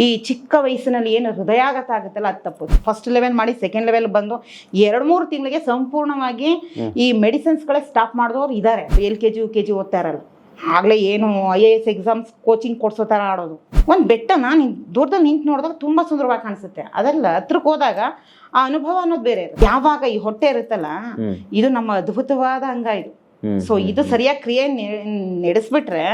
ಈ ಚಿಕ್ಕ ವಯಸ್ಸಿನಲ್ಲಿ ಏನು ಹೃದಯಾಘಾತ ಆಗುತ್ತಲ್ಲ ಅದು ತಪ್ಪು. ಫಸ್ಟ್ ಲೆವೆಲ್ ಮಾಡಿ ಸೆಕೆಂಡ್ ಲೆವೆಲ್ ಬಂದು ಎರಡು ಮೂರು ತಿಂಗಳಿಗೆ ಸಂಪೂರ್ಣವಾಗಿ ಈ ಮೆಡಿಸಿನ್ಸ್ಗಳೇ ಸ್ಟಾಪ್ ಮಾಡಿದವ್ರು ಇದ್ದಾರೆ L K G U K G ಓದ್ತಾ ಇರಲ್ಲ. ಆಗಲೇ ಏನು I A S exams coaching ಕೊಡ್ಸೋ ಥರ ಆಡೋದು. ಒಂದು ಬೆಟ್ಟನ ನಿನ್ ದೂರದಲ್ಲಿ ನಿಂತು ನೋಡಿದಾಗ ತುಂಬ ಸುಂದರವಾಗಿ ಕಾಣಿಸುತ್ತೆ. ಅದೆಲ್ಲ ಹತ್ರಕ್ಕೆ ಹೋದಾಗ ಆ ಅನುಭವ ಅನ್ನೋದು ಬೇರೆ. ಯಾವಾಗ ಈ ಹೊಟ್ಟೆ ಇರುತ್ತಲ್ಲ ಇದು ನಮ್ಮ ಅದ್ಭುತವಾದ ಅಂಗ ಇದು. ಸೊ ಇದು ಸರಿಯಾಗಿ ಕ್ರಿಯೆ ನಡೆಸ್ಬಿಟ್ರೆ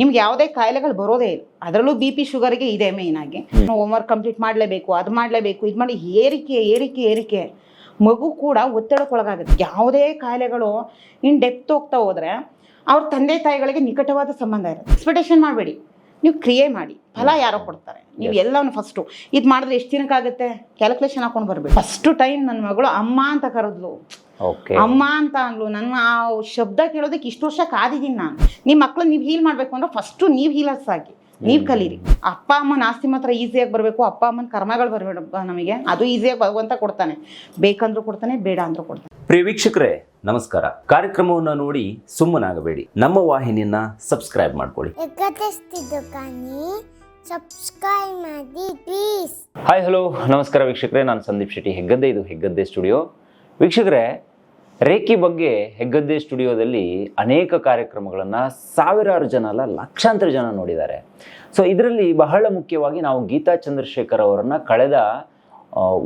ನಿಮ್ಗೆ ಯಾವುದೇ ಕಾಯಿಲೆಗಳು ಬರೋದೇ ಇಲ್ಲ. ಅದರಲ್ಲೂ ಬಿ ಪಿ ಶುಗರ್ಗೆ ಇದೆ ಮೇನ್ ಆಗಿ. ಹೋಮ್ವರ್ಕ್ ಕಂಪ್ಲೀಟ್ ಮಾಡಲೇಬೇಕು ಅದು ಮಾಡಲೇಬೇಕು ಇದು ಮಾಡಿ ಏರಿಕೆ ಏರಿಕೆ ಏರಿಕೆ. ಮಗು ಕೂಡ ಒತ್ತಡಕ್ಕೊಳಗಾಗುತ್ತೆ ಯಾವುದೇ ಕಾಯಿಲೆಗಳು ಇನ್ ಡೆಪ್ತ್ ಹೋಗ್ತಾ ಹೋದ್ರೆ ಅವ್ರ ತಂದೆ ತಾಯಿಗಳಿಗೆ ನಿಕಟವಾದ ಸಂಬಂಧ ಇರುತ್ತೆ. ಎಕ್ಸ್ಪೆಕ್ಟೇಷನ್ ಮಾಡಬೇಡಿ. ನೀವು ಕ್ರಿಯೆ ಮಾಡಿ. ಫಲ ಯಾರೋ ಕೊಡ್ತಾರೆ. ನೀವು ಎಲ್ಲವನ್ನು ಫಸ್ಟು ಇದು ಮಾಡಿದ್ರೆ ಎಷ್ಟು ದಿನಕ್ಕಾಗುತ್ತೆ? ಕ್ಯಾಲ್ಕುಲೇಷನ್ ಹಾಕೊಂಡು ಬರಬೇಕು ಫಸ್ಟು ಟೈಮ್ ನನ್ನ ಮಗಳು ಅಮ್ಮ ಅಂತ ಕರೆದ್ಲು. ಅಮ್ಮ ಅಂತ ಅಂದ್ಲು. ನನ್ನ ಆ ಶಬ್ದ ಕೇಳೋದಕ್ಕೆ ಇಷ್ಟು ವರ್ಷ ಕಾದಿದ್ದೀನಿ ನಾನು. ನಿಮ್ಮ ಮಕ್ಳು ನೀವು ಹೀಲ್ ಮಾಡಬೇಕು ಅಂದ್ರೆ ಫಸ್ಟು ನೀವು ಹೀಲರ್ಸ್ ಆಗಿ ನೀವು ಕಲೀರಿ. ಅಪ್ಪ ಅಮ್ಮನ ಆಸ್ತಿ ಮಾತ್ರ ಈಸಿಯಾಗಿ ಬರಬೇಕು. ಅಪ್ಪ ಅಮ್ಮನ ಕರ್ಮಗಳು ಬರಬೇಡ ನಮಗೆ. ಅದು ಈಸಿಯಾಗಿ ಭಗವಂತ ಕೊಡ್ತಾನೆ. ಬೇಕಂದ್ರೂ ಕೊಡ್ತಾನೆ ಬೇಡ ಅಂದ್ರೂ ಕೊಡ್ತಾನೆ. ಪ್ರಿಯ ವೀಕ್ಷಕರೇ ನಮಸ್ಕಾರ. ಕಾರ್ಯಕ್ರಮವನ್ನು ನೋಡಿ ಸುಮ್ಮನಾಗಬೇಡಿ. ನಮ್ಮ ವಾಹಿನಿಯನ್ನ ಸಬ್ಸ್ಕ್ರೈಬ್ ಮಾಡ್ಕೊಳ್ಳಿ. ಸಬ್ಸ್ಕ್ರೈಬ್ ಮಾಡಿ ಪ್ಲೀಸ್ ಹಾಯ್ ಹಲೋ ನಮಸ್ಕಾರ ವೀಕ್ಷಕರೇ. ನಾನು ಸಂದೀಪ್ ಶೆಟ್ಟಿ. ಹೆಗ್ಗದ್ದೆ ಇದು. ಹೆಗ್ಗದ್ದೆ ಸ್ಟುಡಿಯೋ ವೀಕ್ಷಕರೇ ರೇಖಿ ಬಗ್ಗೆ ಹೆಗ್ಗದ್ದೆ ಸ್ಟುಡಿಯೋದಲ್ಲಿ ಅನೇಕ ಕಾರ್ಯಕ್ರಮಗಳನ್ನು ಸಾವಿರಾರು ಜನ ಅಲ್ಲ, ಲಕ್ಷಾಂತರ ಜನ ನೋಡಿದ್ದಾರೆ. ಸೊ ಇದರಲ್ಲಿ ಬಹಳ ಮುಖ್ಯವಾಗಿ ನಾವು ಗೀತಾ ಚಂದ್ರಶೇಖರ್ ಅವರನ್ನು ಕಳೆದ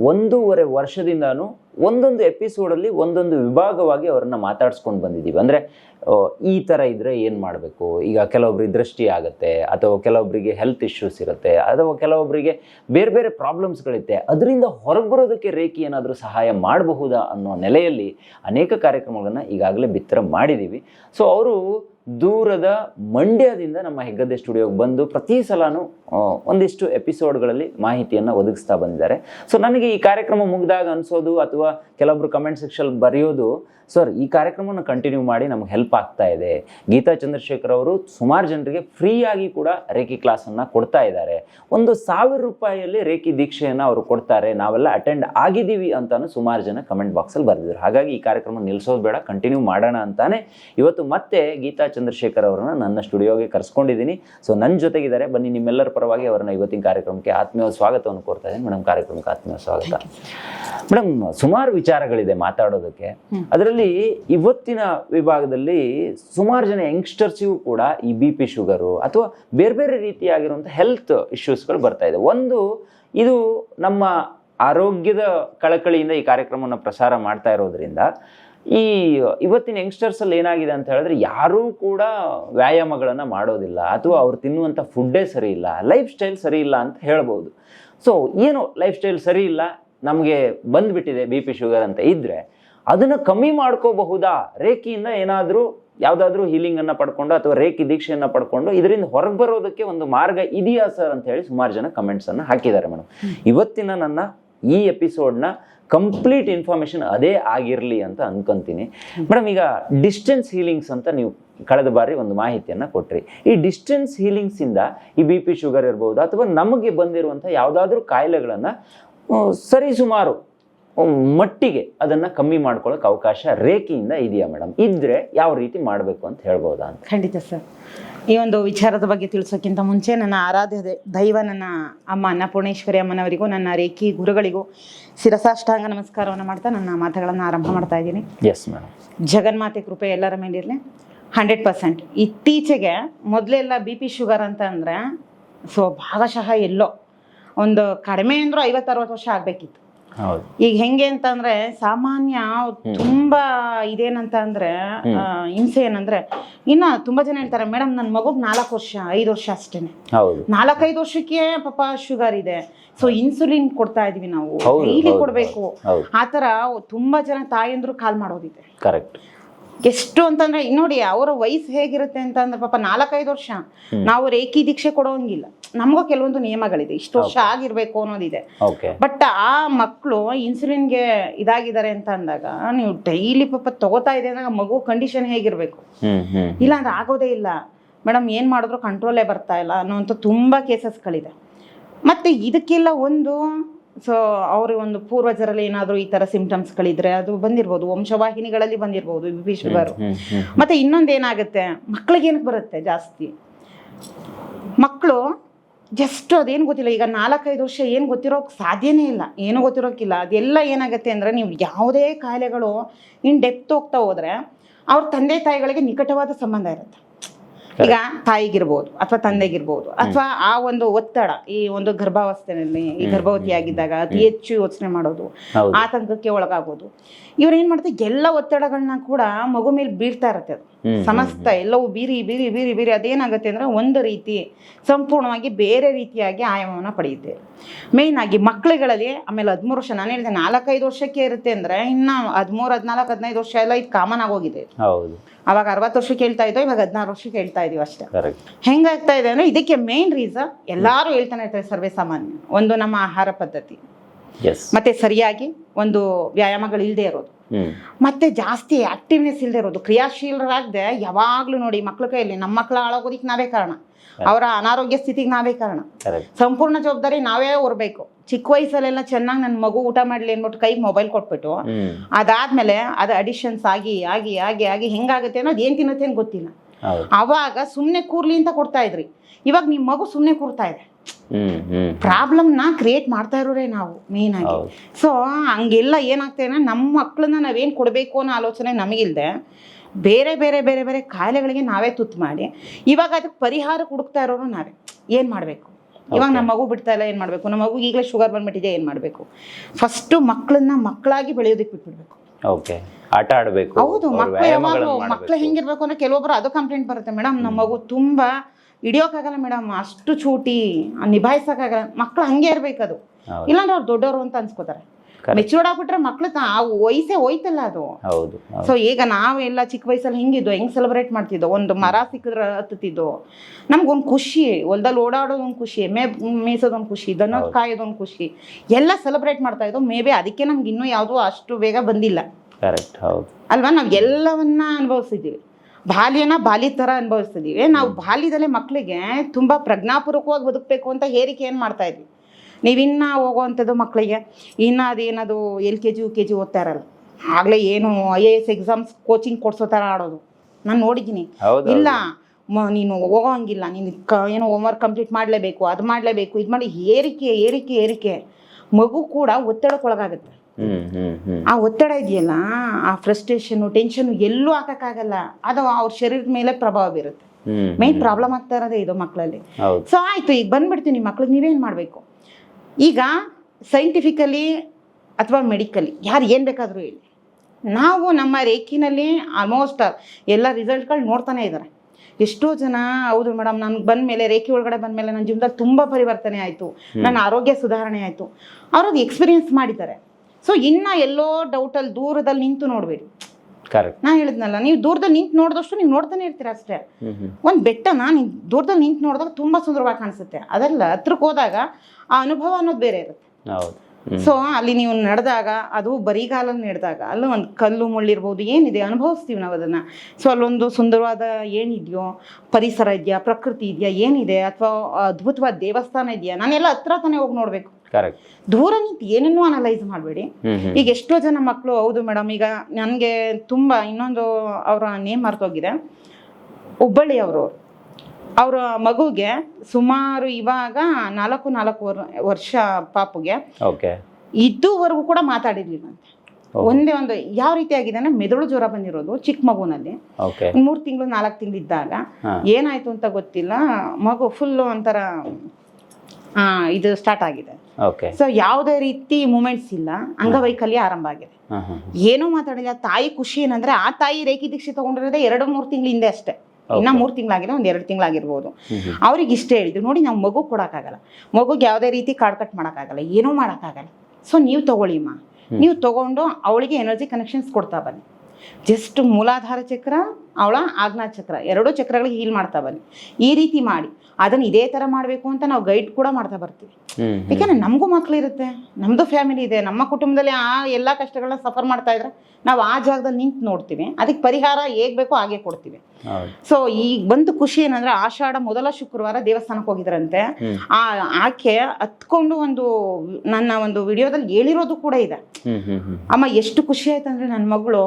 ಒಂದೂವರೆ ವರ್ಷದಿಂದನೂ ಒಂದೊಂದು ಎಪಿಸೋಡಲ್ಲಿ ಒಂದೊಂದು ವಿಭಾಗವಾಗಿ ಅವರನ್ನು ಮಾತಾಡ್ಸ್ಕೊಂಡು ಬಂದಿದ್ದೀವಿ ಅಂದರೆ ಈ ಥರ ಇದ್ದರೆ ಏನು ಮಾಡಬೇಕು? ಈಗ ಕೆಲವೊಬ್ರಿಗೆ ದೃಷ್ಟಿ ಆಗುತ್ತೆ, ಅಥವಾ ಕೆಲವೊಬ್ಬರಿಗೆ ಹೆಲ್ತ್ ಇಶ್ಯೂಸ್ ಇರುತ್ತೆ, ಅಥವಾ ಕೆಲವೊಬ್ಬರಿಗೆ ಬೇರೆ ಬೇರೆ ಪ್ರಾಬ್ಲಮ್ಸ್ಗಳಿತ್ತೆ ಅದರಿಂದ ಹೊರಗೆ ಬರೋದಕ್ಕೆ ರೇಖಿ ಏನಾದರೂ ಸಹಾಯ ಮಾಡಬಹುದಾ ಅನ್ನೋ ನೆಲೆಯಲ್ಲಿ ಅನೇಕ ಕಾರ್ಯಕ್ರಮಗಳನ್ನು ಈಗಾಗಲೇ ಬಿತ್ತರ ಮಾಡಿದ್ದೀವಿ ಸೊ ಅವರು ದೂರದ ಮಂಡ್ಯದಿಂದ ನಮ್ಮ ಹೆಗ್ಗದ್ದೆ ಸ್ಟುಡಿಯೋಗೆ ಬಂದು ಪ್ರತಿ ಸಲನೂ ಒಂದಿಷ್ಟು ಎಪಿಸೋಡ್ಗಳಲ್ಲಿ ಮಾಹಿತಿಯನ್ನು ಒದಗಿಸ್ತಾ ಬಂದಿದ್ದಾರೆ. ಸೊ ನನಗೆ ಈ ಕಾರ್ಯಕ್ರಮ ಮುಗಿದಾಗ ಅನಿಸೋದು ಅಥವಾ ಕೆಲವೊಬ್ರು ಕಮೆಂಟ್ ಸೆಕ್ಷನ್ ಬರೆಯೋದು, ಸರ್, ಈ ಕಾರ್ಯಕ್ರಮವನ್ನು ಕಂಟಿನ್ಯೂ ಮಾಡಿ ನಮ್ಗೆ ಹೆಲ್ಪ್ ಆಗ್ತಾ ಇದೆ. ಗೀತಾ ಚಂದ್ರಶೇಖರ್ ಅವರು ಸುಮಾರು ಜನರಿಗೆ ಫ್ರೀಯಾಗಿ ಕೂಡ ರೇಖಿ ಕ್ಲಾಸನ್ನು ಕೊಡ್ತಾ ಇದ್ದಾರೆ. ಒಂದು ಸಾವಿರ ರೂಪಾಯಿಯಲ್ಲಿ ರೇಖಿ ದೀಕ್ಷೆಯನ್ನು ಅವರು ಕೊಡ್ತಾರೆ. ನಾವೆಲ್ಲ ಅಟೆಂಡ್ ಆಗಿದ್ದೀವಿ ಅಂತಾನು ಸುಮಾರು ಜನ ಕಮೆಂಟ್ ಬಾಕ್ಸಲ್ಲಿ ಬರೆದಿದ್ರು. ಹಾಗಾಗಿ ಈ ಕಾರ್ಯಕ್ರಮ ನಿಲ್ಲಿಸೋದು ಬೇಡ ಕಂಟಿನ್ಯೂ ಮಾಡೋಣ ಅಂತಾನೆ. ಇವತ್ತು ಮತ್ತೆ ಗೀತಾ ಚಂದ್ರಶೇಖರ್ ಅವರನ್ನ ನನ್ನ ಸ್ಟುಡಿಯೋಗೆ ಕರ್ಸ್ಕೊಂಡಿದ್ದೀನಿ. ಸೊ ನನ್ನ ಜೊತೆಗಿದ್ದಾರೆ. ಬನ್ನಿ ನಿಮ್ಮೆಲ್ಲರ ಪರವಾಗಿ ಅವರನ್ನ ಇವತ್ತಿನ ಕಾರ್ಯಕ್ರಮಕ್ಕೆ ಆತ್ಮೀಯ ಸ್ವಾಗತವನ್ನು ಕೋರ್ತಾ ಇದ್ದೀನಿ. ಮೇಡಮ್ ಕಾರ್ಯಕ್ರಮಕ್ಕೆ ಆತ್ಮೀಯ ಸ್ವಾಗತ. ಮೇಡಮ್ ಸುಮಾರು ವಿಚಾರಗಳಿದೆ ಮಾತಾಡೋದಕ್ಕೆ. ಅದರಲ್ಲಿ ಇವತ್ತಿನ ವಿಭಾಗದಲ್ಲಿ ಸುಮಾರು ಜನ ಯಂಗ್ಸ್ಟರ್ಸಿಗೂ ಕೂಡ ಈ ಬಿ ಪಿ ಶುಗರು ಅಥವಾ ಬೇರೆ ಬೇರೆ ರೀತಿಯಾಗಿರುವಂಥ ಹೆಲ್ತ್ ಇಶ್ಯೂಸ್ಗಳು ಬರ್ತಾ ಇದೆ. ಒಂದು ಇದು ನಮ್ಮ ಆರೋಗ್ಯದ ಕಳಕಳಿಯಿಂದ ಈ ಕಾರ್ಯಕ್ರಮವನ್ನು ಪ್ರಸಾರ ಮಾಡ್ತಾ ಇರೋದ್ರಿಂದ ಈ ಇವತ್ತಿನ ಯಂಗ್ಸ್ಟರ್ಸ್ ಅಲ್ಲಿ ಏನಾಗಿದೆ ಅಂತ ಹೇಳಿದ್ರೆ ಯಾರೂ ಕೂಡ ವ್ಯಾಯಾಮಗಳನ್ನು ಮಾಡೋದಿಲ್ಲ ಅಥವಾ ಅವ್ರು ತಿನ್ನುವಂಥ ಫುಡ್ಡೇ ಸರಿ ಇಲ್ಲ ಲೈಫ್ ಸ್ಟೈಲ್ ಸರಿ ಇಲ್ಲ ಅಂತ ಹೇಳ್ಬೋದು. ಸೊ ಏನು ಲೈಫ್ ಸ್ಟೈಲ್ ಸರಿ ಇಲ್ಲ ನಮಗೆ ಬಂದ್ಬಿಟ್ಟಿದೆ ಬಿ ಪಿ ಶುಗರ್ ಅಂತ ಇದ್ರೆ ಅದನ್ನು ಕಮ್ಮಿ ಮಾಡ್ಕೋಬಹುದಾ? ರೇಖಿಯಿಂದ ಏನಾದರೂ ಯಾವುದಾದ್ರೂ ಹೀಲಿಂಗನ್ನು ಪಡ್ಕೊಂಡು ಅಥವಾ ರೇಖಿ ದೀಕ್ಷೆಯನ್ನು ಪಡ್ಕೊಂಡು ಇದರಿಂದ ಹೊರಗೆ ಬರೋದಕ್ಕೆ ಒಂದು ಮಾರ್ಗ ಇದೆಯಾ ಸರ್ ಅಂತ ಹೇಳಿ ಸುಮಾರು ಜನ ಕಮೆಂಟ್ಸನ್ನು ಹಾಕಿದ್ದಾರೆ ಮೇಡಮ್ ಇವತ್ತಿನ ನನ್ನ ಈ ಎಪಿಸೋಡ್ನ ಕಂಪ್ಲೀಟ್ ಇನ್ಫಾರ್ಮೇಷನ್ ಅದೇ ಆಗಿರಲಿ ಅಂತ ಅನ್ಕೊಂತೀನಿ. ಮೇಡಮ್ ಈಗ ಡಿಸ್ಟೆನ್ಸ್ ಹೀಲಿಂಗ್ಸ್ ಅಂತ ನೀವು ಕಳೆದ ಬಾರಿ ಒಂದು ಮಾಹಿತಿಯನ್ನು ಕೊಟ್ರಿ. ಈ ಡಿಸ್ಟೆನ್ಸ್ ಹೀಲಿಂಗ್ಸಿಂದ ಈ ಬಿ ಪಿ ಶುಗರ್ ಇರ್ಬೋದು ಅಥವಾ ನಮಗೆ ಬಂದಿರುವಂಥ ಯಾವುದಾದ್ರೂ ಕಾಯಿಲೆಗಳನ್ನು ಸರಿ ಸುಮಾರು ಉಮ್, ಮಟ್ಟಿಗೆ ಅದನ್ನು ಕಮ್ಮಿ ಮಾಡ್ಕೊಳ್ಳೋಕೆ ಅವಕಾಶ ರೇಖೆಯಿಂದ ಇದೆಯಾ ಮೇಡಮ್ ಇದ್ರೆ ಯಾವ ರೀತಿ ಮಾಡಬೇಕು ಅಂತ ಹೇಳ್ಬೋದಾ ಅಂತ? ಖಂಡಿತ ಸರ್. ಈ ಒಂದು ವಿಚಾರದ ಬಗ್ಗೆ ತಿಳಿಸೋಕ್ಕಿಂತ ಮುಂಚೆ ನನ್ನ ಆರಾಧ್ಯ ದೈವ ನನ್ನ ಅಮ್ಮ ಅನ್ನಪೂರ್ಣೇಶ್ವರಿ ಅಮ್ಮನವರಿಗೂ ನನ್ನ ರೇಖಿ ಗುರುಗಳಿಗೂ ಶಿರಸಾಷ್ಟಾಂಗ ನಮಸ್ಕಾರವನ್ನು ಮಾಡ್ತಾ ನನ್ನ ಮಾತುಗಳನ್ನು ಆರಂಭ ಮಾಡ್ತಾ ಇದ್ದೀನಿ. ಎಸ್ ಮೇಡಮ್ ಜಗನ್ಮಾತೆ ಕೃಪೆ ಎಲ್ಲರ ಮೇಲಿರಲಿ ಹಂಡ್ರೆಡ್ ಪರ್ಸೆಂಟ್ ಇತ್ತೀಚೆಗೆ ಮೊದಲೆಲ್ಲ ಬಿ ಪಿ ಶುಗರ್ ಅಂತ ಅಂದರೆ ಸೊ ಭಾಗಶಃ ಎಲ್ಲೋ. ಒಂದು ಕಡಿಮೆ ಅಂದರೂ ಐವತ್ತರವತ್ತು ವರ್ಷ ಆಗಬೇಕಿತ್ತು. ಈಗ ಹೆಂಗೆ ಅಂತಂದ್ರೆ ಸಾಮಾನ್ಯ ತುಂಬಾ ಇದೇನಂತ ಅಂದ್ರೆ ಹಿಂಸೆ ಏನಂದ್ರೆ ಇನ್ನ ತುಂಬಾ ಜನ ಹೇಳ್ತಾರೆ ಮೇಡಮ್ ನನ್ನ ಮಗುಗ್ ನಾಲ್ಕು ವರ್ಷ ಐದು ವರ್ಷ ಅಷ್ಟೇನೆ. ನಾಲ್ಕೈದು ವರ್ಷಕ್ಕೆ ಪಾಪ ಶುಗರ್ ಇದೆ. ಸೊ ಇನ್ಸುಲಿನ್ ಕೊಡ್ತಾ ಇದೀವಿ ನಾವು. ಡೈಲಿ ಕೊಡ್ಬೇಕು. ಆತರ ತುಂಬಾ ಜನ ತಾಯಂದ್ರು ಕಾಲ್ ಮಾಡೋದಿದೆ. ಕರೆಕ್ಟ್ ಎಷ್ಟು ಅಂತಂದ್ರೆ ನೋಡಿ ಅವರ ವಯಸ್ಸು ಹೇಗಿರುತ್ತೆ ಅಂತಂದ್ರೆ ಪಾಪ ನಾಲ್ಕೈದು ವರ್ಷ. ನಾವು ರೇಖಿ ದೀಕ್ಷೆ ಕೊಡೋಂಗಿಲ್ಲ. ನಮಗೂ ಕೆಲವೊಂದು ನಿಯಮಗಳಿದೆ. ಇಷ್ಟು ವರ್ಷ ಆಗಿರ್ಬೇಕು ಅನ್ನೋದಿದೆ. ಬಟ್ ಆ ಮಕ್ಕಳು ಇನ್ಸುಲಿನ್ಗೆ ಇದಾಗಿದ್ದಾರೆ ಅಂತ ಅಂದಾಗ ನೀವು ಡೈಲಿ ಪಾಪ ತಗೋತಾ ಇದೆ ಅಂದಾಗ ಮಗು ಕಂಡೀಷನ್ ಹೇಗಿರ್ಬೇಕು? ಇಲ್ಲ ಅಂದ್ರೆ ಆಗೋದೇ ಇಲ್ಲ. ಮೇಡಮ್ ಏನ್ ಮಾಡಿದ್ರು ಕಂಟ್ರೋಲೇ ಬರ್ತಾ ಇಲ್ಲ ಅನ್ನೋಂಥ ತುಂಬಾ ಕೇಸಸ್ಗಳಿದೆ ಮತ್ತೆ ಇದಕ್ಕೆಲ್ಲ ಒಂದು ಸೊ ಅವ್ರ ಒಂದು ಪೂರ್ವಜರಲ್ಲಿ ಏನಾದರೂ ಈ ಥರ ಸಿಂಪ್ಟಮ್ಸ್ಗಳಿದ್ರೆ ಅದು ಬಂದಿರ್ಬೋದು. ವಂಶವಾಹಿನಿಗಳಲ್ಲಿ ಬಂದಿರ್ಬೋದು ಬಿ ಮತ್ತೆ ಶುಗರು ಮತ್ತು ಇನ್ನೊಂದು ಏನಾಗುತ್ತೆ? ಮಕ್ಳಿಗೆ ಏನಕ್ಕೆ ಬರುತ್ತೆ ಜಾಸ್ತಿ? ಮಕ್ಕಳು ಜಸ್ಟ್ ಅದೇನು ಗೊತ್ತಿಲ್ಲ. ಈಗ ನಾಲ್ಕೈದು ವರ್ಷ ಏನು ಗೊತ್ತಿರೋಕೆ ಸಾಧ್ಯನೇ ಇಲ್ಲ. ಏನು ಗೊತ್ತಿರೋಕ್ಕಿಲ್ಲ ಅದೆಲ್ಲ ಏನಾಗುತ್ತೆ ಅಂದರೆ ನೀವು ಯಾವುದೇ ಕಾಯಿಲೆಗಳು ಇನ್ ಡೆಪ್ತ್ ಹೋಗ್ತಾ ಹೋದರೆ ಅವ್ರ ತಂದೆ ತಾಯಿಗಳಿಗೆ ನಿಕಟವಾದ ಸಂಬಂಧ ಇರುತ್ತೆ. ಈಗ ತಾಯಿಗಿರ್ಬೋದು ಅಥವಾ ತಂದೆಗಿರ್ಬೋದು ಅಥವಾ ಆ ಒಂದು ಒತ್ತಡ ಈ ಒಂದು ಗರ್ಭಾವಸ್ಥೆಯಲ್ಲಿ ಈ ಗರ್ಭವತಿ ಆಗಿದ್ದಾಗ ಅತಿ ಹೆಚ್ಚು ಯೋಚನೆ ಮಾಡೋದು ಆತಂಕಕ್ಕೆ ಒಳಗಾಗೋದು. ಇವ್ರು ಏನ್ ಮಾಡ್ತಾರೆ ಎಲ್ಲ ಒತ್ತಡಗಳನ್ನ ಕೂಡ ಮಗು ಮೇಲೆ ಬೀಳ್ತಾ ಇರುತ್ತೆ ಅದು. ಸಮಸ್ತ ಎಲ್ಲವೂ ಬೀರಿ ಬೀರಿ ಬೀರಿ ಬೀರಿ ಅದೇನಾಗುತ್ತೆ ಅಂದ್ರೆ ಒಂದು ರೀತಿ ಸಂಪೂರ್ಣವಾಗಿ ಬೇರೆ ರೀತಿಯಾಗಿ ಆಯಾಮವನ್ನು ಪಡೆಯುತ್ತೆ. ಮೇಯ್ನ್ ಆಗಿ ಮಕ್ಕಳುಗಳಲ್ಲಿ ಆಮೇಲೆ ಹದಿಮೂರು ವರ್ಷ ನಾನು ಹೇಳಿದೆ ನಾಲ್ಕೈದು ವರ್ಷಕ್ಕೆ ಇರುತ್ತೆ ಅಂದ್ರೆ ಇನ್ನ ಹದಿಮೂರು ಹದಿನಾಲ್ಕು ಹದಿನೈದು ವರ್ಷ ಎಲ್ಲ ಇದು ಕಾಮನ್ ಆಗೋಗಿದೆ ಹೌದು. ಅವಾಗ ಅರವತ್ತು ವರ್ಷಕ್ಕೆ ಹೇಳ್ತಾ ಇದ್ದೋ ಇವಾಗ ಹದಿನಾರು ವರ್ಷಕ್ಕೆ ಹೇಳ್ತಾ ಇದೀವಿ ಅಷ್ಟೇ. ಹೆಂಗಾಗ್ತಾ ಇದೆ ಅಂದ್ರೆ ಇದಕ್ಕೆ ಮೇನ್ ರೀಸನ್ ಎಲ್ಲರೂ ಹೇಳ್ತಾನೆ ಇರ್ತಾರೆ ಸರ್ವೇ ಸಾಮಾನ್ಯ ಒಂದು ನಮ್ಮ ಆಹಾರ ಪದ್ಧತಿ. ಮತ್ತೆ ಸರಿಯಾಗಿ ಒಂದು ವ್ಯಾಯಾಮಗಳು ಇಲ್ಲದೆ ಇರೋದು. ಮತ್ತೆ ಜಾಸ್ತಿ ಆಕ್ಟಿವ್ನೆಸ್ ಇಲ್ಲದೆ ಇರೋದು. ಕ್ರಿಯಾಶೀಲರಾಗದೆ ಯಾವಾಗ್ಲೂ ನೋಡಿ ಮಕ್ಳ ಕೈಯಲ್ಲಿ ನಮ್ಮ ಮಕ್ಕಳ ಹಾಳಾಗೋದಿಕ್ ನಾವೇ ಕಾರಣ. ಅವರ ಅನಾರೋಗ್ಯ ಸ್ಥಿತಿಗೆ ನಾವೇ ಕಾರಣ. ಸಂಪೂರ್ಣ ಜವಾಬ್ದಾರಿ ನಾವೇ ಹೊರಬೇಕು ಚಿಕ್ಕ ವಯಸ್ಸಲ್ಲೆಲ್ಲ ಚೆನ್ನಾಗಿ ನನ್ನ ಮಗು ಊಟ ಮಾಡ್ಲಿ ಅಂದ್ಬಿಟ್ಟು ಕೈಗೆ ಮೊಬೈಲ್ ಕೊಟ್ಬಿಟ್ಟು ಅದಾದ್ಮೇಲೆ ಅದು ಅಡಿಷನ್ಸ್ ಆಗಿ ಆಗಿ ಆಗಿ ಆಗಿ ಹೆಂಗಾಗುತ್ತೆ ಅನ್ನೋದು ಏನ್ ತಿನ್ನುತ್ತೆ ಅಂತ ಗೊತ್ತಿಲ್ಲ ಅವಾಗ ಸುಮ್ಮನೆ ಕೂರ್ಲಿ ಅಂತ ಕೊಡ್ತಾ ಇದ್ರಿ. ಇವಾಗ ನಿಮ್ಮ ಮಗು ಸುಮ್ಮನೆ ಕೂರ್ತಾ ಇದೆ. ಪ್ರಾಬ್ಲಮ್ನ ಕ್ರಿಯೇಟ್ ಮಾಡ್ತಾ ಇರೋರೇ ನಾವು ಮೇನ್ ಆಗಿ. ಸೊ ಹಂಗೆಲ್ಲ ಏನಾಗ್ತಾ ಇದೆ ನಮ್ಮ ಮಕ್ಕಳನ್ನ ನಾವೇನು ಕೊಡಬೇಕು ಅನ್ನೋ ಆಲೋಚನೆ ನಮಗಿಲ್ದೆ ಬೇರೆ ಬೇರೆ ಬೇರೆ ಬೇರೆ ಕಾಯಿಲೆಗಳಿಗೆ ನಾವೇ ತುತ್ತು ಮಾಡಿ ಇವಾಗ ಅದಕ್ಕೆ ಪರಿಹಾರ ಹುಡುಕ್ತಾ ಇರೋರು ನಾವೇ. ಏನು ಮಾಡಬೇಕು? ಇವಾಗ ನಮ್ಮ ಮಗು ಬಿಡ್ತಾ ಇಲ್ಲ ಏನು ಮಾಡಬೇಕು? ನಮ್ಮ ಮಗು ಈಗಲೇ ಶುಗರ್ ಬಂದ್ಬಿಟ್ಟಿದೆ ಏನು ಮಾಡಬೇಕು? ಫಸ್ಟು ಮಕ್ಕಳನ್ನ ಮಕ್ಕಳಾಗಿ ಬೆಳೆಯೋದಕ್ಕೆ ಬಿಟ್ಬಿಡ್ಬೇಕು. ಓಕೆ ಆಟ ಆಡಬೇಕು. ಹೌದು ಮಕ್ಕಳು ಯಾವಾಗಲೂ ಮಕ್ಕಳು ಹೆಂಗಿರ್ಬೇಕು ಅಂದ್ರೆ ಕೆಲವೊಬ್ಬರು ಅದು ಕಂಪ್ಲೇಂಟ್ ಬರುತ್ತೆ ಮೇಡಮ್. ನಮ್ಮ ಮಗು ತುಂಬಾ ಹಿಡಿಯೋಕ್ಕಾಗಲ್ಲ ಮೇಡಮ್. ಅಷ್ಟು ಚೂಟಿ ನಿಭಾಯಿಸೋಕ್ಕಾಗಲ್ಲ ಮಕ್ಕಳು ಹಂಗೆ ಇರಬೇಕದು ಇಲ್ಲಾಂದ್ರೆ ಅವ್ರು ದೊಡ್ಡವರು ಅಂತ ಅನ್ಸ್ಕೋತಾರೆ. ಮೆಚೂರ್ಡ್ ಆಗ್ಬಿಟ್ರೆ ಮಕ್ಳು ಆ ವಯಸ್ಸೇ ಹೋಯ್ತಲ್ಲ ಅದು. ಸೊ ಈಗ ನಾವೆಲ್ಲ ಚಿಕ್ಕ ವಯಸ್ಸಲ್ಲಿ ಹಿಂಗಿದ್ವು ಹೆಂಗ್ ಸೆಲೆಬ್ರೇಟ್ ಮಾಡ್ತಿದ್ದೋ ಒಂದು ಮರ ಸಿಕ್ಕಿದ್ರೆ ಹತ್ತುತ್ತಿದ್ದೋ ನಮ್ಗೊಂದು ಖುಷಿ ಹೊಲ್ದಲ್ಲಿ ಓಡಾಡೋದೊಂದು ಖುಷಿ ಎಮ್ಮೆ ಮೇಯ್ಸೋದೊಂದು ಖುಷಿ ದನ ಕಾಯೋದೊಂದು ಖುಷಿ ಎಲ್ಲ ಸೆಲೆಬ್ರೇಟ್ ಮಾಡ್ತಾ ಇದ್ದೋ ಮೇ ಬಿ ಅದಕ್ಕೆ ನಮ್ಗೆ ಇನ್ನೂ ಯಾವುದೂ ಅಷ್ಟು ಬೇಗ ಬಂದಿಲ್ಲ. ಕರೆಕ್ಟ್ ಹೌದು. ಅಲ್ವಾ? ನಾವು ಎಲ್ಲವನ್ನ ಅನುಭವಿಸಿದ್ದೀವಿ. ಬಾಲ್ಯನ ಬಾಲಿ ಥರ ಅನುಭವಿಸ್ತಿದ್ದೀವಿ ನಾವು ಬಾಲ್ಯದಲ್ಲೇ ಮಕ್ಕಳಿಗೆ ತುಂಬ ಪ್ರಜ್ಞಾಪೂರ್ವಕವಾಗಿ ಬದುಕಬೇಕು ಅಂತ ಹೇರಿಕೆ ಏನು ಮಾಡ್ತಾ ಇದ್ವಿ. ನೀವಿನ್ನ ಹೋಗುವಂಥದ್ದು ಮಕ್ಕಳಿಗೆ ಇನ್ನು ಅದೇನದು L K G U K G ಓದ್ತಾ ಇರಲ್ಲ ಆಗಲೇ ಏನು I A S exams coaching ಕೊಡ್ಸೋ ಥರ ಆಡೋದು. ನಾನು ನೋಡಿದ್ದೀನಿ. ಇಲ್ಲ ಮ- ನೀನು ಹೋಗೋಂಗಿಲ್ಲ ನೀನು ಕ ಏನೋ ಹೋಮ್ವರ್ಕ್ ಕಂಪ್ಲೀಟ್ ಮಾಡಲೇಬೇಕು ಅದು ಮಾಡಲೇಬೇಕು ಇದು ಮಾಡಿ ಏರಿಕೆ ಏರಿಕೆ ಏರಿಕೆ ಮಗು ಕೂಡ ಒತ್ತಡಕ್ಕೆ ಆ ಒತ್ತಡ ಇದೆಯಲ್ಲ ಆ ಫ್ರಸ್ಟ್ರೇಷನ್ ಟೆನ್ಷನ್ ಎಲ್ಲೂ ಹಾಕಕ್ಕಾಗಲ್ಲ. ಅದು ಅವ್ರ ಶರೀರದ ಮೇಲೆ ಪ್ರಭಾವ ಬೀರುತ್ತೆ. ಮೇನ್ ಪ್ರಾಬ್ಲಮ್ ಆಗ್ತಾ ಇರೋದೇ ಇದು ಮಕ್ಕಳಲ್ಲಿ. ಸೊ ಆಯ್ತು ಈಗ ಬಂದ್ಬಿಡ್ತೀನಿ ಮಕ್ಳಿಗೆ ನೀವೇನ್ ಮಾಡಬೇಕು? ಈಗ ಸೈಂಟಿಫಿಕಲಿ ಅಥವಾ ಮೆಡಿಕಲಿ ಯಾರು ಏನ್ ಬೇಕಾದರೂ ಹೇಳಿ. ನಾವು ನಮ್ಮ ರೇಖಿನಲ್ಲಿ ಆಲ್ಮೋಸ್ಟ್ ಎಲ್ಲ ರಿಸಲ್ಟ್ಗಳು ನೋಡ್ತಾನೆ ಇದ್ದಾರೆ. ಎಷ್ಟೋ ಜನ ಹೌದು ಮೇಡಮ್ ನನ್ಗೆ ಬಂದ ಮೇಲೆ ರೇಖೆ ಒಳಗಡೆ ಬಂದ ಮೇಲೆ ನನ್ನ ಜೀವನದಲ್ಲಿ ತುಂಬ ಪರಿವರ್ತನೆ ಆಯಿತು. ನನ್ನ ಆರೋಗ್ಯ ಸುಧಾರಣೆ ಆಯಿತು. ಅವ್ರದ್ದು ಎಕ್ಸ್ಪೀರಿಯನ್ಸ್ ಮಾಡಿದ್ದಾರೆ. ಸೊ ಇನ್ನ ಎಲ್ಲೋ ಡೌಟಲ್ಲಿ ದೂರದಲ್ಲಿ ನಿಂತು ನೋಡಬೇಡಿ. ನಾ ನಾನು ಹೇಳಿದ್ನಲ್ಲ ನೀವು ದೂರದಲ್ಲಿ ನಿಂತು ನೋಡಿದಷ್ಟು ನೀವು ನೋಡ್ತಾನೆ ಇರ್ತೀರ ಅಷ್ಟೇ. ಒಂದು ಬೆಟ್ಟನ ನೀವು ದೂರದಲ್ಲಿ ನಿಂತು ನೋಡಿದಾಗ ತುಂಬಾ ಸುಂದರವಾಗಿ ಕಾಣಿಸುತ್ತೆ. ಅದೆಲ್ಲ ಹತ್ರಕ್ಕೆ ಹೋದಾಗ ಆ ಅನುಭವ ಅನ್ನೋದು ಬೇರೆ ಇರುತ್ತೆ. ಸೊ ಅಲ್ಲಿ ನೀವು ನಡೆದಾಗ ಅದು ಬರಿಗಾಲಲ್ಲಿ ನಡೆದಾಗ ಅಲ್ಲಿ ಒಂದು ಕಲ್ಲು ಮುಳ್ಳಿರ್ಬೋದು ಏನಿದೆ ಅನುಭವಿಸ್ತೀವಿ ನಾವು ಅದನ್ನ. ಸೊ ಅಲ್ಲೊಂದು ಸುಂದರವಾದ ಏನಿದೆಯೋ ಪರಿಸರ ಇದೆಯಾ ಪ್ರಕೃತಿ ಇದೆಯಾ ಏನಿದೆ ಅಥವಾ ಅದ್ಭುತವಾದ ದೇವಸ್ಥಾನ ಇದೆಯಾ ನಾನೆಲ್ಲ ಹತ್ರ ತಾನೇ ಹೋಗಿ ನೋಡಬೇಕು. ದೂರ ನಿಂತು ಏನನ್ನೂ ಅನಲೈಸ್ ಮಾಡಬೇಡಿ. ಈಗ ಎಷ್ಟೋ ಜನ ಮಕ್ಕಳು ಹೌದು ಮೇಡಮ್ ಈಗ ನನಗೆ ತುಂಬ ಇನ್ನೊಂದು ಅವರ ನೇಮ್ ಮರ್ತೋಗಿದೆ. ಹುಬ್ಬಳ್ಳಿ ಅವರು ಅವರ ಮಗುಗೆ ಸುಮಾರು ಇವಾಗ ನಾಲ್ಕು ನಾಲ್ಕು ವರ್- ವರ್ಷ ಪಾಪುಗೆ ಇದುವರೆಗೂ ಕೂಡ ಮಾತಾಡಿರ್ಲಿಲ್ಲಂತೆ. ಒಂದೇ ಒಂದು ಯಾವ ರೀತಿ ಆಗಿದೆ ಅಂದ್ರೆ ಮೆದುಳು ಜ್ವರ ಬಂದಿರೋದು ಚಿಕ್ಕ ಮಗುನಲ್ಲಿ. ಮೂರ್ ತಿಂಗಳು ನಾಲ್ಕು ತಿಂಗಳು ಇದ್ದಾಗ ಏನಾಯ್ತು ಅಂತ ಗೊತ್ತಿಲ್ಲ. ಮಗು ಫುಲ್ ಒಂಥರ ಇದು ಸ್ಟಾರ್ಟ್ ಆಗಿದೆ. ಓಕೆ ಸೊ ಯಾವುದೇ ರೀತಿ ಮೂಮೆಂಟ್ಸ್ ಇಲ್ಲ. ಅಂಗವೈಕಲ್ಯ ಆರಂಭ ಆಗಿದೆ. ಏನೂ ಮಾತಾಡಿಲ್ಲ. ತಾಯಿ ಖುಷಿ ಏನಂದ್ರೆ ಆ ತಾಯಿ ರೇಖಿ ದೀಕ್ಷೆ ತಗೊಂಡಿರೋದೇ ಎರಡು ಮೂರು ತಿಂಗಳ ಹಿಂದೆ ಅಷ್ಟೇ. ಇನ್ನ ಮೂರು ತಿಂಗಳಾಗಿದೆ ಒಂದ್ ಎರಡು ತಿಂಗಳಾಗಿರ್ಬೋದು. ಅವ್ರಿಗೆ ಇಷ್ಟೇ ಹೇಳಿದ್ರು ನೋಡಿ ನಾವು ಮಗು ಕೊಡಕ್ಕಾಗಲ್ಲ. ಮಗುಗೆ ಯಾವುದೇ ರೀತಿ ಕಾರ್ಡ್ ಕಟ್ ಮಾಡಕ್ಕಾಗಲ್ಲ ಏನೂ ಮಾಡಕ್ಕಾಗಲ್ಲ. ಸೊ ನೀವು ತಗೊಳ್ಳಿಮ್ಮ ನೀವು ತಗೊಂಡು ಅವಳಿಗೆ ಎನರ್ಜಿ ಕನೆಕ್ಷನ್ಸ್ ಕೊಡ್ತಾ ಬನ್ನಿ. ಜಸ್ಟ್ ಮೂಲಾಧಾರ ಚಕ್ರ ಅವಳ ಆಜ್ಞಾ ಚಕ್ರ. ಎರಡೂ ಚಕ್ರಗಳಿಗೆ ಹೀಲ್ ಮಾಡ್ತಾ ಬನ್ನಿ. ಈ ರೀತಿ ಮಾಡಿ ಅದನ್ನು ಇದೇ ಥರ ಮಾಡಬೇಕು ಅಂತ ನಾವು ಗೈಡ್ ಕೂಡ ಮಾಡ್ತಾ ಬರ್ತೀವಿ. ಯಾಕಂದ್ರೆ ನಮಗೂ ಮಕ್ಳು ಇರುತ್ತೆ ನಮ್ಮದು ಫ್ಯಾಮಿಲಿ ಇದೆ ನಮ್ಮ ಕುಟುಂಬದಲ್ಲಿ ಆ ಎಲ್ಲ ಕಷ್ಟಗಳನ್ನ ಸಫರ್ ಮಾಡ್ತಾ ಇದ್ರೆ ನಾವು ಆ ಜಾಗದಲ್ಲಿ ನಿಂತು ನೋಡ್ತೀವಿ. ಅದಕ್ಕೆ ಪರಿಹಾರ ಹೇಗೆ ಬೇಕೋ ಹಾಗೆ ಕೊಡ್ತೀವಿ. ಸೊ ಈಗ ಬಂದು ಖುಷಿ ಏನಂದ್ರೆ ಆಷಾಢ ಮೊದಲ ಶುಕ್ರವಾರ ದೇವಸ್ಥಾನಕ್ಕೆ ಹೋಗಿದ್ರಂತೆ. ಆ ಆಕೆ ಹತ್ಕೊಂಡು ಒಂದು ನನ್ನ ಒಂದು ವಿಡಿಯೋದಲ್ಲಿ ಹೇಳಿರೋದು ಕೂಡ ಇದೆ. ಅಮ್ಮ ಎಷ್ಟು ಖುಷಿ ಆಯ್ತಂದ್ರೆ ನನ್ನ ಮಗಳು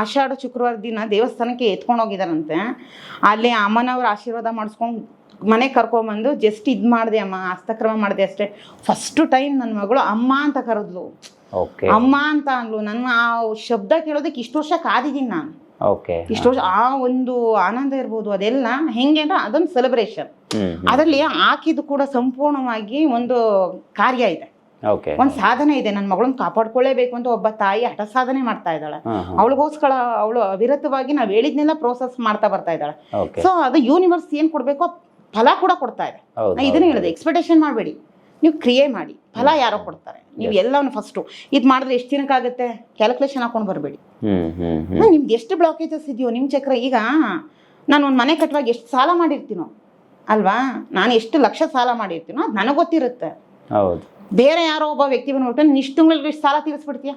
ಆಷಾಢ ಶುಕ್ರವಾರ ದಿನ ದೇವಸ್ಥಾನಕ್ಕೆ ಎತ್ಕೊಂಡು ಹೋಗಿದಾರಂತೆ. ಅಲ್ಲಿ ಅಮ್ಮನವ್ರ ಆಶೀರ್ವಾದ ಮಾಡಿಸ್ಕೊಂಡು ಮನೆ ಕರ್ಕೊಂಬಂದು ಜಸ್ಟ್ ಇದು ಮಾಡಿದೆ ಅಮ್ಮ ಹಸ್ತಕ್ರಮ ಮಾಡಿದೆ ಅಷ್ಟೇ. ಫಸ್ಟ್ ಟೈಮ್ ನನ್ನ ಮಗಳು ಅಮ್ಮ ಅಂತ ಕರೆದ್ಲು. ಅಮ್ಮ ಅಂತ ಅಂದ್ಲು. ನನ್ನ ಆ ಶಬ್ದ ಕೇಳೋದಕ್ಕೆ ಇಷ್ಟು ವರ್ಷ ಕಾದಿದ್ದೀನಿ ನಾನು. ಇಷ್ಟು ವರ್ಷ ಆ ಒಂದು ಆನಂದ ಇರ್ಬೋದು ಅದೆಲ್ಲ ಹೆಂಗೆ ಅಂದ್ರೆ ಅದೊಂದು ಸೆಲೆಬ್ರೇಷನ್ ಅದರಲ್ಲಿ ಹಾಕಿದ್ದು ಕೂಡ ಸಂಪೂರ್ಣವಾಗಿ ಒಂದು ಕಾರ್ಯ ಇದೆ. ಒಂದು ಸಾಧನೆ ಇದೆ ನನ್ನ ಮಗಳನ್ನ ಕಾಪಾಡ್ಕೊಳ್ಳೇಬೇಕು ಅಂತ ಒಬ್ಬ ತಾಯಿ ಹಠ ಸಾಧನೆ ಮಾಡ್ತಾ ಇದ್ದಾಳೆ. ಅವಳಗೋಸ್ಕರ ಅವಳು ಅವಿರತವಾಗಿ ನಾವು ಹೇಳಿದ್ನೆಲ್ಲ ಪ್ರೋಸೆಸ್ ಮಾಡ್ತಾ ಬರ್ತಾ ಇದ್ದಾಳೆ. ಸೊ ಅದು ಯೂನಿವರ್ಸ್ ಏನ್ ಕೊಡ್ಬೇಕೋ ಫಲ ಕೂಡ ಕೊಡ್ತಾ ಇದೆ. ಹೌದು ನಾ ಇದನ್ನ ಹೇಳಿದೆ ಎಕ್ಸ್ಪೆಕ್ಟೇಷನ್ ಮಾಡಬೇಡಿ. ನೀವು ಕ್ರಿಯೆ ಮಾಡಿ ಫಲ ಯಾರೋ ಕೊಡ್ತಾರೆ. ನೀವು ಎಲ್ಲವನ್ನು ಫಸ್ಟು ಇದು ಮಾಡಿದ್ರೆ ಎಷ್ಟು ದಿನಕ್ಕಾಗುತ್ತೆ? ಕ್ಯಾಲ್ಕುಲೇಷನ್ ಹಾಕೊಂಡು ಬರಬೇಡಿ. ನಿಮ್ದು ಎಷ್ಟು ಬ್ಲಾಕೇಜಸ್ ಇದೆಯೋ ನಿಮ್ಮ ಚಕ್ರ ಈಗ? ನಾನು ಒಂದು ಮನೆ ಕಟ್ಟುವಾಗ ಎಷ್ಟು ಸಾಲ ಮಾಡಿರ್ತೀನೋ ಅಲ್ವಾ? ನಾನು ಎಷ್ಟು ಲಕ್ಷ ಸಾಲ ಮಾಡಿರ್ತೀನೋ ಅದು ನನಗೆ ಗೊತ್ತಿರುತ್ತೆ. ಹೌದು. ಬೇರೆ ಯಾರೋ ಒಬ್ಬ ವ್ಯಕ್ತಿ ಬಂದ್ಬಿಟ್ಟು ನೀನು ಇಷ್ಟು ತಿಂಗಳಿಗೆ ಇಷ್ಟು ಸಾಲ ತೀರಿಸ್ಬಿಡ್ತೀಯಾ?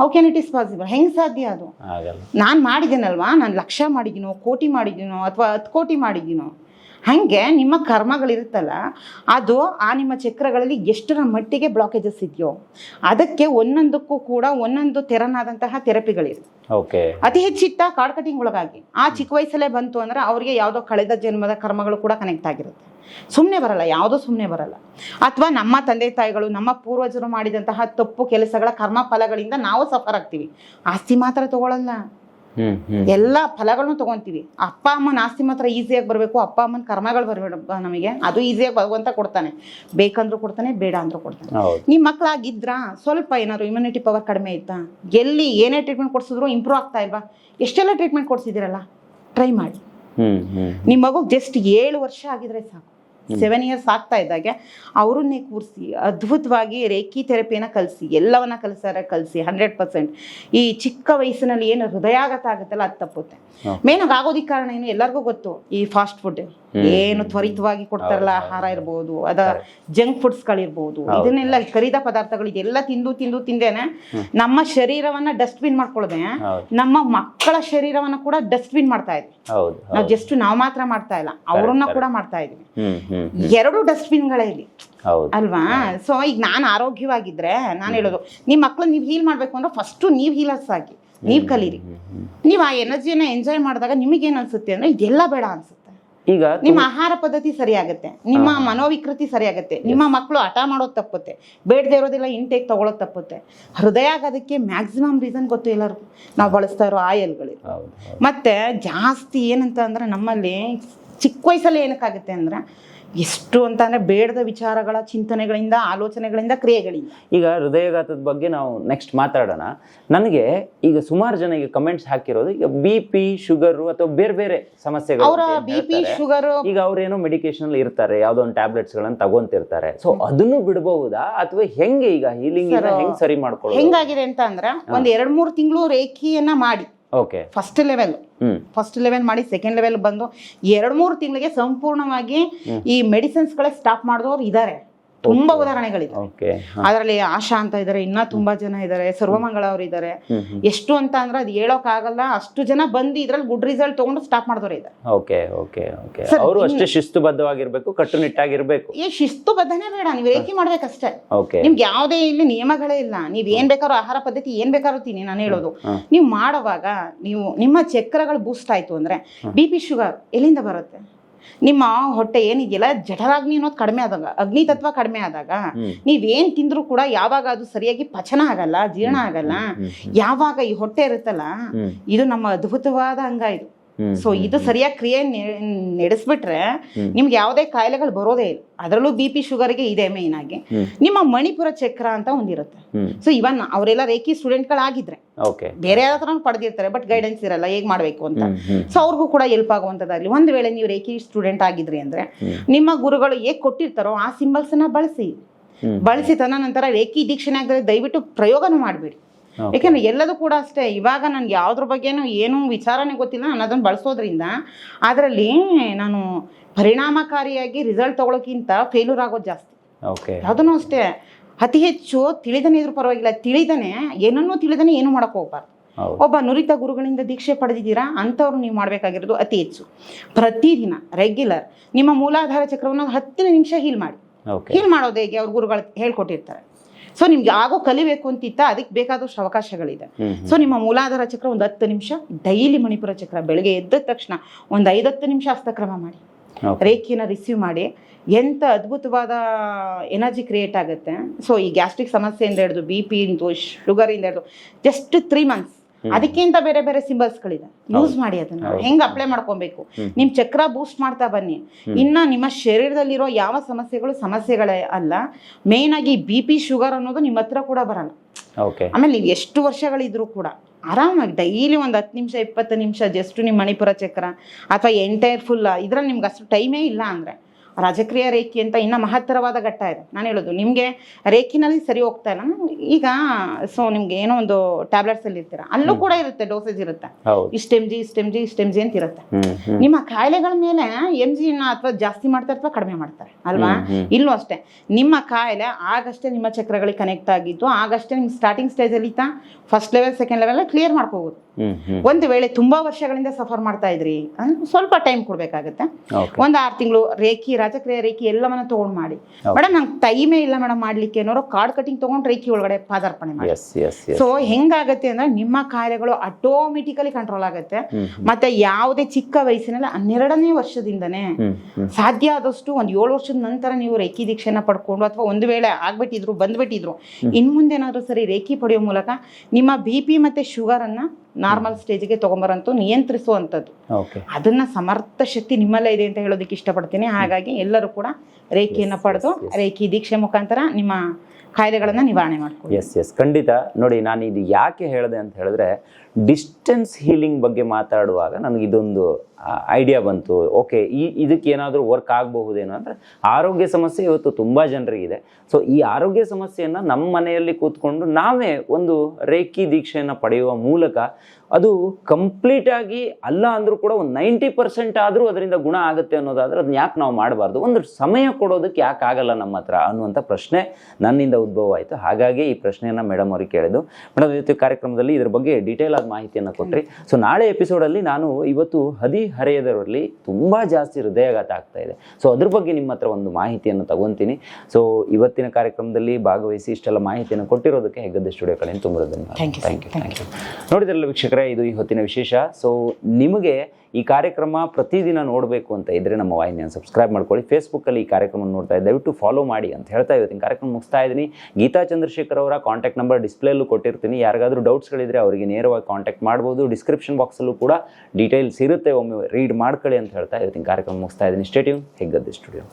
How can it is possible ಹೆಂಗೆ ಸಾಧ್ಯ ಅದು? ನಾನು ಮಾಡಿದ್ದೀನಲ್ವಾ? ನಾನು ಲಕ್ಷ ಮಾಡಿದ್ದೀನೋ ಕೋಟಿ ಮಾಡಿದ್ದೀನೋ ಅಥವಾ ಹತ್ತು ಕೋಟಿ ಮಾಡಿದ್ದೀನೋ? ಹಾಗೆ ನಿಮ್ಮ ಕರ್ಮಗಳಿರುತ್ತಲ್ಲ ಅದು ಆ ನಿಮ್ಮ ಚಕ್ರಗಳಲ್ಲಿ ಎಷ್ಟರ ಮಟ್ಟಿಗೆ ಬ್ಲಾಕೇಜಸ್ ಇದೆಯೋ ಅದಕ್ಕೆ ಒಂದೊಂದಕ್ಕೂ ಕೂಡ ಒಂದೊಂದು ತೆರನಾದಂತಹ ಥೆರಪಿಗಳಿವೆ. ಓಕೆ. ಅತಿ ಹೆಚ್ಚಿಟ್ಟ ಕಾರ್ಡ್ ಕಟಿಂಗ್ ಒಳಗಾಗಿ ಆ ಚಿಕ್ಕ ವಯಸ್ಸಲ್ಲೇ ಬಂತು ಅಂದ್ರೆ ಅವರಿಗೆ ಯಾವುದೋ ಕಳೆದ ಜನ್ಮದ ಕರ್ಮಗಳು ಕೂಡ ಕನೆಕ್ಟ್ ಆಗಿರುತ್ತೆ. ಸುಮ್ಮನೆ ಬರಲ್ಲ ಯಾವುದೋ ಸುಮ್ಮನೆ ಬರಲ್ಲ. ಅಥವಾ ನಮ್ಮ ತಂದೆ ತಾಯಿಗಳು ನಮ್ಮ ಪೂರ್ವಜರು ಮಾಡಿದಂತಹ ತಪ್ಪು ಕೆಲಸಗಳ ಕರ್ಮ ಫಲಗಳಿಂದ ನಾವು ಸಫರ್ ಆಗ್ತೀವಿ. ಆಸ್ತಿ ಮಾತ್ರ ತಗೊಳ್ಳಲ್ಲ ಎಲ್ಲ ಫಲಗಳನ್ನು ತಗೊಂತೀವಿ. ಅಪ್ಪ ಅಮ್ಮನ ಆಸ್ತಿ ಮಾತ್ರ ಈಸಿಯಾಗಿ ಬರಬೇಕು ಅಪ್ಪ ಅಮ್ಮನ ಕರ್ಮಗಳು ಬರಬೇಡ ನಮಗೆ. ಅದು ಈಸಿಯಾಗಿ ಭಗವಂತ ಕೊಡ್ತಾನೆ. ಬೇಕಂದ್ರೂ ಕೊಡ್ತಾನೆ ಬೇಡ ಅಂದ್ರೂ ಕೊಡ್ತಾನೆ. ನಿಮ್ ನಿಮ್ಮ ಮಕ್ಕಳಾಗಿದ್ರಾ ಸ್ವಲ್ಪ ಏನಾದ್ರು ಇಮ್ಯುನಿಟಿ ಪವರ್ ಕಡಿಮೆ ಇತ್ತಾ? ಎಲ್ಲಿ ಏನೇ ಟ್ರೀಟ್ಮೆಂಟ್ ಕೊಡ್ಸಿದ್ರು ಇಂಪ್ರೂವ್ ಆಗ್ತಾ ಇಲ್ವಾ? ಎಷ್ಟೆಲ್ಲ ಟ್ರೀಟ್ಮೆಂಟ್ ಕೊಡ್ಸಿದಿರಲ್ಲ ಟ್ರೈ ಮಾಡಿ. ನಿಮ್ಮ ಮಗು ಜಸ್ಟ್ ಏಳು ವರ್ಷ ಆಗಿದ್ರೆ ಸಾಕು. ಸೆವೆನ್ ಇಯರ್ಸ್ ಆಗ್ತಾ ಇದ್ದಾಗೆ ಅವರನ್ನೇ ಕೂರಿಸಿ ಅದ್ಭುತವಾಗಿ ರೇಖಿ ಥೆರಪಿಯನ್ನು ಕಲಿಸಿ ಎಲ್ಲವನ್ನ ಕಲಿಸಾರ ಕಲಿಸಿ ಹಂಡ್ರೆಡ್ ಪರ್ಸೆಂಟ್ ಈ ಚಿಕ್ಕ ವಯಸ್ಸಿನಲ್ಲಿ ಏನು ಹೃದಯಾಘಾತ ಆಗುತ್ತಲ್ಲ ಅದು ತಪ್ಪುತ್ತೆ. ಮೇನಾಗಿ ಮೇನ್ ಆಗೋದಿಕ್ಕೆ ಕಾರಣ ಏನು ಎಲ್ಲರಿಗೂ ಗೊತ್ತು ಈ ಫಾಸ್ಟ್ ಫುಡ್ ಏನು ತ್ವರಿತವಾಗಿ ಕೊಡ್ತಾರಲ್ಲ ಆಹಾರ ಇರ್ಬೋದು ಅದ ಜಂಕ್ ಫುಡ್ಸ್ ಗಳಿರ್ಬೋದು ಇದನ್ನೆಲ್ಲ ಕರಿದ ಪದಾರ್ಥಗಳು ಇದೆಲ್ಲ ತಿಂದು ತಿಂದು ತಿಂದೇನೆ ನಮ್ಮ ಶರೀರವನ್ನ ಡಸ್ಟ್ಬಿನ್ ಮಾಡ್ಕೊಳ್ಳದೆ ಹೌದು. ನಮ್ಮ ಮಕ್ಕಳ ಶರೀರವನ್ನ ಕೂಡ ಡಸ್ಟ್ಬಿನ್ ಮಾಡ್ತಾ ಇದ್ವಿ ನಾವು ಜಸ್ಟ್ ನಾವು ಮಾತ್ರ ಮಾಡ್ತಾ ಇಲ್ಲ ಅವ್ರನ್ನ ಕೂಡ ಮಾಡ್ತಾ ಇದ್ವಿ. ಎರಡು ಡಸ್ಟ್ಬಿನ್ ಡಸ್ಟ್ಬಿನ್ಗಳೇ ಇಲ್ಲಿ. ಅಲ್ವಾ? ಸೊ ಈಗ ನಾನು ಆರೋಗ್ಯವಾಗಿದ್ರೆ ನಾನು ಹೇಳೋದು ನಿಮ್ಮ ಮಕ್ಳು ನೀವು ಹೀಲ್ ಮಾಡ್ಬೇಕು ಅಂದ್ರೆ ಫಸ್ಟ್ ನೀವು ಹೀಲರ್ಸ್ ಆಗಿ ನೀವು ಕಲೀರಿ. ನೀವು ಆ ಎನರ್ಜಿಯನ್ನ ಎಂಜಾಯ್ ಮಾಡಿದಾಗ ನಿಮಗೇನು ಅನ್ಸುತ್ತೆ ಅಂದ್ರೆ ಇದೆಲ್ಲ ಬೇಡ ಅನ್ಸುತ್ತೆ. ಈಗ ನಿಮ್ಮ ಆಹಾರ ಪದ್ಧತಿ ಸರಿಯಾಗುತ್ತೆ. ನಿಮ್ಮ ಮನೋವಿಕೃತಿ ಸರಿಯಾಗುತ್ತೆ. ನಿಮ್ಮ ಮಕ್ಕಳು ಹಠ ಮಾಡೋದು ತಪ್ಪುತ್ತೆ. ಬೇಡದೆ ಇರೋದಿಲ್ಲ ಇಂಟೇಕ್ ತಗೊಳ್ಳೋದು ತಪ್ಪುತ್ತೆ. ಹೃದಯ ಆಗೋದಕ್ಕೆ ಮ್ಯಾಕ್ಸಿಮಮ್ ರೀಸನ್ ಗೊತ್ತು ಎಲ್ಲರಿಗೂ. ನಾವು ಬಳಸ್ತಾ ಇರೋ ಆಯಲ್ಗಳು ಹೌದು ಹೌದು. ಮತ್ತೆ ಜಾಸ್ತಿ ಏನಂತ ಅಂದ್ರೆ ನಮ್ಮಲ್ಲಿ ಚಿಕ್ಕ ವಯಸ್ಸಲ್ಲಿ ಏನಕ್ಕಾಗುತ್ತೆ ಅಂದ್ರೆ ಎಷ್ಟು ಅಂತ ಅಂದ್ರೆ ಬೇಡದ ವಿಚಾರಗಳ ಚಿಂತನೆಗಳಿಂದ ಆಲೋಚನೆಗಳಿಂದ ಕ್ರಿಯೆಗಳಿಂದ? ಈಗ ಹೃದಯಘಾತದ ಬಗ್ಗೆ ನಾವು ನೆಕ್ಸ್ಟ್ ಮಾತಾಡೋಣ. ನನಗೆ ಈಗ ಸುಮಾರು ಜನ ಈಗ ಕಮೆಂಟ್ಸ್ ಹಾಕಿರೋದು ಈಗ ಬಿ ಪಿ ಶುಗರು ಅಥವಾ ಬೇರೆ ಬೇರೆ ಸಮಸ್ಯೆಗಳು ಅವರ ಬಿ ಪಿ ಶುಗರ್ ಈಗ ಅವ್ರೇನೋ ಮೆಡಿಕೇಶನ್ ಅಲ್ಲಿ ಇರ್ತಾರೆ ಯಾವ್ದೋ ಒಂದು ಟ್ಯಾಬ್ಲೆಟ್ಸ್ ಗಳನ್ನ ತಗೊಂತಿರ್ತಾರೆ. ಸೊ ಅದನ್ನು ಬಿಡಬಹುದಾ? ಅಥವಾ ಹೆಂಗೆ ಈಗ ಹೀಲಿಂಗ್ ಹೆಂಗ್ ಸರಿ ಮಾಡ್ಕೊಳ್ಳೋದು? ಹೆಂಗಾಗಿದೆ ಅಂತ ಅಂದ್ರೆ ಒಂದ್ ಎರಡ್ ಮೂರು ತಿಂಗಳು ರೇಖಿಯನ್ನ ಮಾಡಿ. Okay. First level first level ಮಾಡಿ ಸೆಕೆಂಡ್ ಲೆವೆಲ್ ಬಂದು ಎರಡು ಮೂರು ತಿಂಗಳಿಗೆ ಸಂಪೂರ್ಣವಾಗಿ ಈ ಮೆಡಿಸಿನ್ಸ್ಗಳೇ ಸ್ಟಾಪ್ ಮಾಡಿದವರು ಇದ್ದಾರೆ ತುಂಬಾ ಉದಾಹರಣೆಗಳಿದೆ ಅದರಲ್ಲಿ ಆಶಾ ಅಂತ ಇದಾರೆ ಇನ್ನ ತುಂಬಾ ಜನ ಇದ್ದಾರೆ ಸರ್ವಮಂಗಳ ಅವರು ಇದ್ದಾರೆ ಎಷ್ಟು ಅಂತ ಅಂದ್ರೆ ಅದು ಹೇಳೋಕ್ ಆಗಲ್ಲ ಅಷ್ಟು ಜನ ಬಂದು ಇದ್ರಲ್ಲಿ ಗುಡ್ ರಿಸಲ್ಟ್ ತಗೊಂಡು ಸ್ಟಾಪ್ ಮಾಡಿದವರು ಇದ್ದಾರೆ ಓಕೆ ಓಕೆ ಓಕೆ. ಅವರು ಅಷ್ಟೇ ಶಿಸ್ತುಬದ್ಧವಾಗಿರ್ಬೇಕು ಕಟ್ಟುನಿಟ್ಟಾಗಿರ್ಬೇಕು. ಈ ಶಿಸ್ತು ಬದ್ಧನೇ ಬೇಡ ನೀವು ಏಕೆ ಮಾಡ್ಬೇಕಷ್ಟೇ. ನಿಮ್ಗೆ ಯಾವುದೇ ಇಲ್ಲಿ ನಿಯಮಗಳೇ ಇಲ್ಲ. ನೀವ್ ಏನ್ ಬೇಕಾದ್ರೂ ಆಹಾರ ಪದ್ಧತಿ ಏನ್ ಬೇಕಾದ್ರೂ ತಿನ್ನಿ ನಾನು ಹೇಳೋದು. ನೀವು ಮಾಡುವಾಗ ನೀವು ನಿಮ್ಮ ಚಕ್ರಗಳು ಬೂಸ್ಟ್ ಆಯ್ತು ಅಂದ್ರೆ ಬಿ ಪಿ ಶುಗರ್ ಎಲ್ಲಿಂದ ಬರುತ್ತೆ? ನಿಮ್ಮ ಹೊಟ್ಟೆ ಏನಿದೆಯಲ್ಲ ಜಠರಾಗ್ನಿ ಅನ್ನೋದು ಕಡಿಮೆ ಆದಾಗ ಅಗ್ನಿ ತತ್ವ ಕಡಿಮೆ ಆದಾಗ. ನೀವೇನ್ ತಿಂದ್ರು ಕೂಡ ಯಾವಾಗ ಅದು ಸರಿಯಾಗಿ ಪಚನ ಆಗಲ್ಲ ಜೀರ್ಣ ಆಗಲ್ಲ ಯಾವಾಗ ಈ ಹೊಟ್ಟೆ ಇರುತ್ತಲ್ಲ ಇದು ನಮ್ಮ ಅದ್ಭುತವಾದ ಅಂಗ ಇದು. ಸೊ ಇದು ಸರಿಯಾಗಿ ಕ್ರಿಯೆ ನಡೆಸ್ಬಿಟ್ರೆ ನಿಮ್ಗೆ ಯಾವುದೇ ಕಾಯಿಲೆಗಳು ಬರೋದೇ ಇಲ್ಲ. ಅದರಲ್ಲೂ ಬಿ ಪಿ ಶುಗರ್ಗೆ ಇದೆ ಮೇನ್ ಆಗಿ. ನಿಮ್ಮ ಮಣಿಪುರ ಚಕ್ರ ಅಂತ ಒಂದಿರುತ್ತೆ ಸೊ ಇವನ್ ಅವರೆಲ್ಲ ರೇಖಿ ಸ್ಟೂಡೆಂಟ್ಗಳಾಗಿದ್ರೆ ಬೇರೆ ತರ ಪಡೆದಿರ್ತಾರೆ ಬಟ್ ಗೈಡೆನ್ಸ್ ಇರಲ್ಲ ಹೇಗ್ ಮಾಡ್ಬೇಕು ಅಂತ. ಸೊ ಅವ್ರಿಗೂ ಕೂಡ ಹೆಲ್ಪ್ ಆಗುವಂಥದ್ದಾಗಲಿ. ಒಂದು ವೇಳೆ ನೀವು ರೇಖಿ ಸ್ಟೂಡೆಂಟ್ ಆಗಿದ್ರಿ ಅಂದ್ರೆ ನಿಮ್ಮ ಗುರುಗಳು ಹೇಗ್ ಕೊಟ್ಟಿರ್ತಾರೋ ಆ ಸಿಂಬಲ್ಸ್ನ ಬಳಸಿ. ಬಳಸಿ ತನ್ನ ನಂತರ ರೇಖಿ ದೀಕ್ಷಣೆ ಆಗಿದ್ರೆ ದಯವಿಟ್ಟು ಪ್ರಯೋಗನೂ ಮಾಡಬೇಡಿ. ಯಾಕೆಂದ್ರೆ ಎಲ್ಲದೂ ಕೂಡ ಅಷ್ಟೇ. ಇವಾಗ ನನ್ಗೆ ಯಾವ್ದ್ರ ಬಗ್ಗೆನೂ ಏನೂ ವಿಚಾರನೇ ಗೊತ್ತಿಲ್ಲ. ನಾನು ಅದನ್ನು ಬಳಸೋದ್ರಿಂದ ಅದರಲ್ಲಿ ನಾನು ಪರಿಣಾಮಕಾರಿಯಾಗಿ ರಿಸಲ್ಟ್ ತಗೊಳ್ಳೋಕ್ಕಿಂತ ಫೇಲ್ಯೂರ್ ಆಗೋದು ಜಾಸ್ತಿ. ಯಾವುದನ್ನು ಅಷ್ಟೇ. ಅತಿ ಹೆಚ್ಚು ತಿಳಿದನೇ ಇದ್ರೂ ಪರವಾಗಿಲ್ಲ. ತಿಳಿದನೆ ಏನನ್ನೂ ತಿಳಿದನೆ ಏನು ಮಾಡಕ್ ಹೋಗ್ಬಾರ್ದು. ಒಬ್ಬ ನುರಿತ ಗುರುಗಳಿಂದ ದೀಕ್ಷೆ ಪಡೆದಿದ್ದೀರಾ? ಅಂಥವ್ರು ನೀವು ಮಾಡಬೇಕಾಗಿರೋದು ಅತಿ ಹೆಚ್ಚು. ಪ್ರತಿದಿನ ರೆಗ್ಯುಲರ್ ನಿಮ್ಮ ಮೂಲಾಧಾರ ಚಕ್ರವನ್ನು ಹತ್ತು ನಿಮಿಷ ಹೀಲ್ ಮಾಡಿ. ಹೀಲ್ ಮಾಡೋದು ಹೇಗೆ? ಅವ್ರ ಗುರುಗಳು ಹೇಳ್ಕೊಟ್ಟಿರ್ತಾರೆ. ಸೊ ನಿಮ್ಗೆ ಆಗೋ ಕಲಿಬೇಕು ಅಂತಿತ್ತ ಅದಕ್ಕೆ ಬೇಕಾದಷ್ಟು ಅವಕಾಶಗಳಿದೆ. ಸೊ ನಿಮ್ಮ ಮೂಲಾಧಾರ ಚಕ್ರ ಒಂದು ಹತ್ತು ನಿಮಿಷ ಡೈಲಿ ಮಣಿಪುರ ಚಕ್ರ ಬೆಳಗ್ಗೆ ಎದ್ದ ತಕ್ಷಣ ಒಂದು ಐದತ್ತು ನಿಮಿಷ ಹಸ್ತಕ್ರಮ ಮಾಡಿ. ರೇಖಿನ ರಿಸೀವ್ ಮಾಡಿ. ಎಂಥ ಅದ್ಭುತವಾದ ಎನರ್ಜಿ ಕ್ರಿಯೇಟ್ ಆಗುತ್ತೆ. ಸೊ ಈ ಗ್ಯಾಸ್ಟ್ರಿಕ್ ಸಮಸ್ಯೆಯಿಂದ ಹಿಡಿದು ಬಿ ಪಿ ಇಂದು ಶುಗರಿಂದ ಹಿಡಿದು ಜಸ್ಟ್ ತ್ರೀ ಮಂತ್ಸ್ ಅದಕ್ಕಿಂತ ಬೇರೆ ಬೇರೆ ಸಿಂಬಲ್ಸ್ ಗಳಿದೆ. ಯೂಸ್ ಮಾಡಿ ಅದನ್ನ. ಹೆಂಗ್ ಅಪ್ಲೈ ಮಾಡ್ಕೊಬೇಕು? ನಿಮ್ ಚಕ್ರ ಬೂಸ್ಟ್ ಮಾಡ್ತಾ ಬನ್ನಿ. ಇನ್ನ ನಿಮ್ಮ ಶರೀರದಲ್ಲಿರೋ ಯಾವ ಸಮಸ್ಯೆಗಳು ಸಮಸ್ಯೆಗಳೇ ಅಲ್ಲ ಮೇನ್ ಆಗಿ ಬಿ ಪಿ ಶುಗರ್ ಅನ್ನೋದು ನಿಮ್ ಹತ್ರ ಕೂಡ ಬರಲ್ಲ. ಆಮೇಲೆ ನೀವು ಎಷ್ಟು ವರ್ಷಗಳಿದ್ರು ಕೂಡ ಆರಾಮಾಗಿ ಡೈಲಿ ಒಂದು ಹತ್ತು ನಿಮಿಷ ಇಪ್ಪತ್ತು ನಿಮಿಷ ಜಸ್ಟ್ ನಿಮ್ಮ ಮಣಿಪುರ ಚಕ್ರ ಅಥವಾ ಎಂಟೈರ್ ಫುಲ್ ಇದ್ರಲ್ಲಿ ನಿಮ್ಗೆ ಅಷ್ಟು ಟೈಮೇ ಇಲ್ಲ ಅಂದರೆ ರಾಜಕ್ರಿಯ ರೇಖೆ ಅಂತ ಇನ್ನ ಮಹತ್ತರವಾದ ಘಟ್ಟ ಇದೆ. ನಾನು ಹೇಳೋದು ನಿಮಗೆ ರೇಖಿನಲ್ಲಿ ಸರಿ ಹೋಗ್ತಾ ಇಲ್ಲ. ಈಗ ಸೊ ನಿಮ್ಗೆ ಏನೋ ಒಂದು ಟ್ಯಾಬ್ಲೆಟ್ಸ್ ಅಲ್ಲಿ ಇರ್ತೀರ? ಅಲ್ಲೂ ಕೂಡ ಇರುತ್ತೆ ಡೋಸೇಜ್ ಇರುತ್ತೆ. ಇಷ್ಟು ಎಂ ಜಿ ಇಷ್ಟು ಎಂ ಜಿ ಇಷ್ಟು ಎಂ ಜಿ ಅಂತ ಇರುತ್ತೆ. ನಿಮ್ಮ ಕಾಯಿಲೆಗಳ ಮೇಲೆ ಎಂ ಜಿನ ಅಥವಾ ಜಾಸ್ತಿ ಮಾಡ್ತಾರೆ ಅಥವಾ ಕಡಿಮೆ ಮಾಡ್ತಾರೆ ಅಲ್ವಾ? ಇಲ್ಲೂ ಅಷ್ಟೇ ನಿಮ್ಮ ಕಾಯಿಲೆ ಆಗಷ್ಟೇ ನಿಮ್ಮ ಚಕ್ರಗಳಿಗೆ ಕನೆಕ್ಟ್ ಆಗಿದ್ದು ಆಗಷ್ಟೇ ನಿಮ್ಗೆ ಸ್ಟಾರ್ಟಿಂಗ್ ಸ್ಟೇಜಲ್ಲಿ ಅಲ್ಲಿ first level second level clear ಮಾಡ್ಕೋಬೋದು. ಹ್ಮ್ ಒಂದು ವೇಳೆ ತುಂಬಾ ವರ್ಷಗಳಿಂದ ಸಫರ್ ಮಾಡ್ತಾ ಇದ್ರಿ ಸ್ವಲ್ಪ ಟೈಮ್ ಕೊಡ್ಬೇಕಾಗತ್ತೆ. ಒಂದ್ ಆರು ತಿಂಗಳು ರೇಖಿ ರಾಜಕ್ರಿಯ ರೇಖಿ ಎಲ್ಲವನ್ನ ತಗೊಂಡ್ ಮಾಡಿ. ಮೇಡಮ್ ನಂಗೆ ಟೈಮೇ ಇಲ್ಲ ಮೇಡಮ್ ಮಾಡ್ಲಿಕ್ಕೆ ಅನ್ನೋರು ಕಾರ್ಡ್ ಕಟಿಂಗ್ ತಗೊಂಡ್ ರೇಖಿ ಒಳಗಡೆ ಪಾದಾರ್ಪಣೆ ಮಾಡಿ. ಸೊ ಹೆಂಗಾಗತ್ತೆ ಅಂದ್ರೆ ನಿಮ್ಮ ಕಾಯಿಲೆಗಳು ಆಟೋಮೆಟಿಕಲಿ ಕಂಟ್ರೋಲ್ ಆಗುತ್ತೆ. ಮತ್ತೆ ಯಾವುದೇ ಚಿಕ್ಕ ವಯಸ್ಸಿನಲ್ಲಿ ಹನ್ನೆರಡನೇ ವರ್ಷದಿಂದನೇ ಸಾಧ್ಯ ಆದಷ್ಟು ಒಂದು ಏಳು ವರ್ಷದ ನಂತರ ನೀವು ರೇಖಿ ದೀಕ್ಷೆನ ಪಡ್ಕೊಂಡು ಅಥವಾ ಒಂದು ವೇಳೆ ಆಗ್ಬಿಟ್ಟಿದ್ರು ಬಂದ್ಬಿಟ್ಟಿದ್ರು ಇನ್ ಮುಂದೇನಾದ್ರೂ ಸರಿ ರೇಖಿ ಪಡೆಯೋ ಮೂಲಕ ನಿಮ್ಮ ಬಿ ಪಿ ಮತ್ತೆ ಶುಗರ್ ಅನ್ನ ನಾರ್ಮಲ್ ಸ್ಟೇಜ್ಗೆ ತಗೊಂಬರಂತೂ ನಿಯಂತ್ರಿಸುವಂಥದ್ದು. ಅದನ್ನ ಸಮರ್ಥ ಶಕ್ತಿ ನಿಮ್ಮಲ್ಲೇ ಇದೆ ಅಂತ ಹೇಳೋದಕ್ಕೆ ಇಷ್ಟಪಡ್ತೀನಿ. ಹಾಗಾಗಿ ಎಲ್ಲರೂ ಕೂಡ ರೇಖಿಯನ್ನು ಪಡೆದು ರೇಖಿ ದೀಕ್ಷೆ ಮುಖಾಂತರ ನಿಮ್ಮ ಕಾಯಿಲೆಗಳನ್ನು ನಿವಾರಣೆ ಮಾಡ್ಕೊಳ್ಳಿ. ಎಸ್ ಎಸ್ ಖಂಡಿತ. ನೋಡಿ ನಾನು ಇದು ಯಾಕೆ ಹೇಳಿದೆ ಅಂತ ಹೇಳಿದ್ರೆ ಡಿಸ್ಟೆನ್ಸ್ ಹೀಲಿಂಗ್ ಬಗ್ಗೆ ಮಾತಾಡುವಾಗ ನನಗೆ ಇದೊಂದು ಐಡಿಯಾ ಬಂತು. ಓಕೆ ಈ, ಇದಕ್ಕೆ ಏನಾದರೂ ವರ್ಕ್ ಆಗಬಹುದೇನೋ ಅಂದರೆ ಆರೋಗ್ಯ ಸಮಸ್ಯೆ ಇವತ್ತು ತುಂಬ ಜನರಿಗಿದೆ. ಸೊ ಈ ಆರೋಗ್ಯ ಸಮಸ್ಯೆಯನ್ನು ನಮ್ಮ ಮನೆಯಲ್ಲಿ ಕೂತ್ಕೊಂಡು ನಾವೇ ಒಂದು ರೇಖಿ ದೀಕ್ಷೆಯನ್ನು ಪಡೆಯುವ ಮೂಲಕ ಅದು ಕಂಪ್ಲೀಟಾಗಿ ಅಲ್ಲ ಅಂದರೂ ಕೂಡ ಒಂದು ನೈಂಟಿ ಪರ್ಸೆಂಟ್ ಆದರೂ ಅದರಿಂದ ಗುಣ ಆಗುತ್ತೆ ಅನ್ನೋದಾದ್ರೆ ಅದನ್ನ ಯಾಕೆ ನಾವು ಮಾಡಬಾರ್ದು? ಒಂದು ಸಮಯ ಕೊಡೋದಕ್ಕೆ ಯಾಕೆ ಆಗಲ್ಲ ನಮ್ಮ ಹತ್ರ ಅನ್ನುವಂಥ ಪ್ರಶ್ನೆ ನನ್ನಿಂದ ಉದ್ಭವ ಆಯಿತು ಹಾಗಾಗಿ ಈ ಪ್ರಶ್ನೆಯನ್ನು ಮೇಡಮ್ ಅವ್ರಿಗೆ ಕೇಳಿದ್ದು. ಮೇಡಮ್ ಇವತ್ತು ಕಾರ್ಯಕ್ರಮದಲ್ಲಿ ಇದ್ರ ಬಗ್ಗೆ ಡೀಟೇಲ್ ಆದ ಮಾಹಿತಿಯನ್ನು ಕೊಟ್ರಿ. ಸೊ ನಾಳೆ ಎಪಿಸೋಡಲ್ಲಿ ನಾನು ಇವತ್ತು ಹದಿಹರೆಯದವರಲ್ಲಿ ತುಂಬ ಜಾಸ್ತಿ ಹೃದಯಾಘಾತ ಆಗ್ತಾ ಇದೆ. ಸೊ ಅದ್ರ ಬಗ್ಗೆ ನಿಮ್ಮ ಹತ್ರ ಒಂದು ಮಾಹಿತಿಯನ್ನು ತಗೊಂತೀನಿ. ಸೊ ಇವತ್ತಿನ ಕಾರ್ಯಕ್ರಮದಲ್ಲಿ ಭಾಗವಹಿಸಿ ಇಷ್ಟೆಲ್ಲ ಮಾಹಿತಿಯನ್ನು ಕೊಟ್ಟಿರೋದಕ್ಕೆ ಹೆಗ್ಗದ್ದೆ ಸ್ಟುಡಿಯೋ ಕಡೆಯಿಂದ ತುಂಬ ಧನ್ಯವಾದ ಥ್ಯಾಂಕ್ ಯು ಥ್ಯಾಂಕ್ ಯು ನೋಡಿದ್ರಲ್ಲ ವೀಕ್ಷಕರೇ ಇದು ಈ ಹೊತ್ತಿನ ವಿಶೇಷ. ಸೊ ನಿಮಗೆ ಈ ಕಾರ್ಯಕ್ರಮ ಪ್ರತಿದಿನ ನೋಡಬೇಕು ಅಂತ ಇದ್ದರೆ ನಮ್ಮ ವಾಹಿನಿಯನ್ನು ಸಬ್ಸ್ಕ್ರೈಬ್ ಮಾಡ್ಕೊಳ್ಳಿ. ಫೇಸ್ಬುಕ್ಕಲ್ಲಿ ಈ ಕಾರ್ಯಕ್ರಮ ನೋಡ್ತಾ ಇದ್ದೆ ದಯವಿಟ್ಟು ಫಾಲೋ ಮಾಡಿ ಅಂತ ಹೇಳ್ತಾ ಇವತ್ತಿನ ಕಾರ್ಯಕ್ರಮ ಮುಗಿಸ್ತಾ ಇದ್ದೀನಿ. ಗೀತಾ ಚಂದ್ರಶೇಖರ್ ಅವರ ಕಾಂಟ್ಯಾಕ್ಟ್ ನಂಬರ್ ಡಿಸ್ಪ್ಲೇಲ್ಲೂ ಕೊಟ್ಟಿರ್ತೀನಿ. ಯಾರಿಗಾದರೂ ಡೌಟ್ಸ್ಗಳಿದ್ರೆ ಅವರಿಗೆ ನೇರವಾಗಿ ಕಾಂಟ್ಯಾಕ್ಟ್ ಮಾಡ್ಬೋದು. ಡಿಸ್ಕ್ರಿಪ್ಷನ್ ಬಾಕ್ಸಲ್ಲೂ ಕೂಡ ಡೀಟೇಲ್ಸ್ ಇರುತ್ತೆ. ಒಮ್ಮೆ ರೀಡ್ ಮಾಡ್ಕೊಳ್ಳಿ ಅಂತ ಹೇಳ್ತಾ ಇವತ್ತಿನ ಕಾರ್ಯಕ್ರಮ ಮುಗಿಸ್ತಾ ಇದ್ದೀನಿ. Stay tuned Heggadde studio